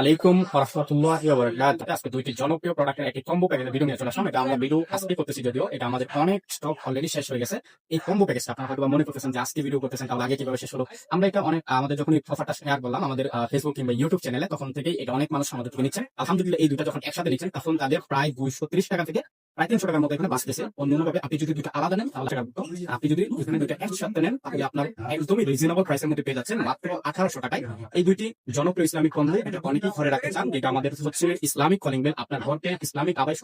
আলাইকুম দুইটি জনপ্রিয় ভিডিও ভিডিও এটা আমাদের অনেক স্টক অলরেডি শেষ হয়ে গেছে। এই মনে করতেছেন ভিডিও করতেছেন আগে শেষ হলো? আমরা এটা অনেক আমাদের যখন শেয়ার আমাদের ফেসবুক ইউটিউব চ্যানেলে তখন থেকেই এটা অনেক মানুষ আমাদের থেকে নিচ্ছেন। আলহামদুলিল্লাহ, এই দুটো যখন একসাথে নিচ্ছেন, তখন তাদের প্রায় দুইশো ত্রিশ টাকা থেকে টাকার মতো এখানে আপনি যদি দুটো আলাদা নেন, তাহলে আপনি যদি দুটো একসাথে নেন আপনার একদমই রিজনেবল প্রাইসের মধ্যে পেয়ে যাচ্ছেন মাত্র আঠারোশো টাকায়। এই দুইটি জনপ্রিয় ইসলামিক কলিং এটা অনেকেই ঘরে রাখতে চান, যেটা আমাদের হচ্ছে ইসলামিক কলিং বেল আপনার ঘরকে ইসলামিক আবাস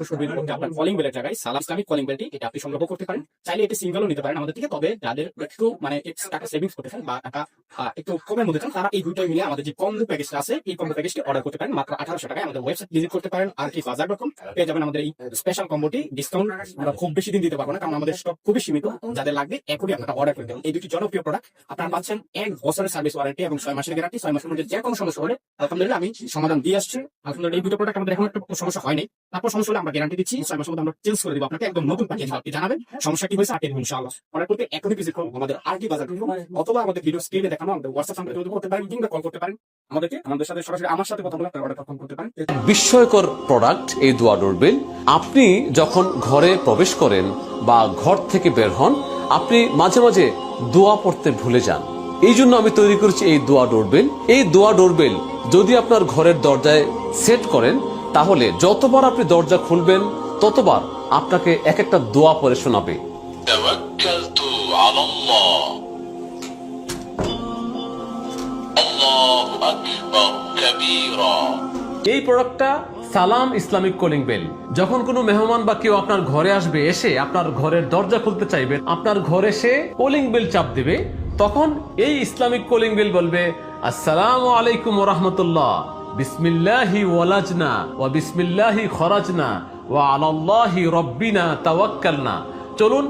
আপনার কলিং বেলের জায়গায় সালাম ইসলামিক কলিং বেলটি এটা আপনি সংগ্রহ করতে পারেন। চাইলে এটি সিঙ্গেলও নিতে পারেন। আমাদের থেকে তবে যাদের একটু মানে টাকা সেভিংস করতে চান বা টাকা একটু কমের মধ্যে তারা এই দুইটা মিলিয়ে আমাদের যে কম্বো প্যাকেজটা আছে, এই কম্বো প্যাকেজটি অর্ডার করতে পারেন। মাত্র আঠারোশো টাকায় আমাদের ওয়েবসাইট ভিজিট করতে পারেন। আর কি বাজার রকম পেয়ে যাবেন আমাদের এই স্পেশাল কম্বোটি। ডিসকাউন্ট আমরা খুব বেশি দিন দিতে পারব না, কারণ আমাদের স্টক খুবই সীমিত। যাদের লাগবে এখনই আপনারা অর্ডার করে দেবেন। এই দুটি জনপ্রিয় প্রোডাক্ট আপনারা পাচ্ছেন এক বছরের সার্ভিস ওয়ারেন্টি এবং ছয় মাসের গ্যারান্টি ছয় মাসের মধ্যে যে কোনো সমস্যা হলে আলহামদুলিল্লাহ আমি সমাধান দিয়ে আসছি। আলহামদুলিল্লাহ এই দুটো প্রোডাক্ট আমাদের এখন একটু সমস্যা হয়নি। তারপর সমস্যা হলে আমরা গ্যারান্টি দিচ্ছি। ছয় মাসের মধ্যে আমরা চেঞ্জ করে দিব আপনাকে। একদম নতুন পাঠিয়ে আপনি জানাবেন। সমস্যা কি হয়েছে আটেন ইনশাআল্লাহ। অর্ডার করতে এখনই ভিজিট করুন। আমাদের আর কি বাজার অথবা আমাদের ভিডিও স্ক্রিনে দেখানো আমাদের হোয়াটসঅ্যাপ নাম্বারে যোগাযোগ করতে পারেন কিংবা কল করতে পারেন। আমাদেরকে আমাদের সাথে সরাসরি আমার সাথে কথা বলে আপনারা অর্ডার কনফার্ম করতে পারেন। বিস্ময়কর প্রোডাক্ট এই দোয়া ডোরবেল আপনি যখন ঘরে প্রবেশ করেন বা ঘর থেকে বের হন আপনি মাঝে মাঝে দোয়া পড়তে ভুলে যান। এই জন্য আমি তৈরি করেছি এই দোয়া ডোরবেল এই দোয়া ডোরবেল যদি আপনার ঘরের দরজায় সেট করেন তাহলে যতবার আপনি দরজা খুলবেন ততবার আপনাকে এক একটা দোয়া পরে শোনাবে। এই প্রোডাক্টটা সালাম ইসলামিক কলিং বেল। যখন কোনো মেহমান বা কেউ আপনার ঘরে আসবে, এসে আপনার ঘরের দরজা খুলতে চাইবে, আপনার ঘরে সে কলিং বেল চাপ দিবে, তখন এই ইসলামিক কলিং বেল বলবে, আসসালামু আলাইকুম রহমতুল্লাহ। বিসমিল্লাহি ওয়ালাজনা ওয়া বিসমিল্লাহি খরাজনা ওয়া আলাল্লাহি রব্বিনা তাওয়াক্কালনা। চলুন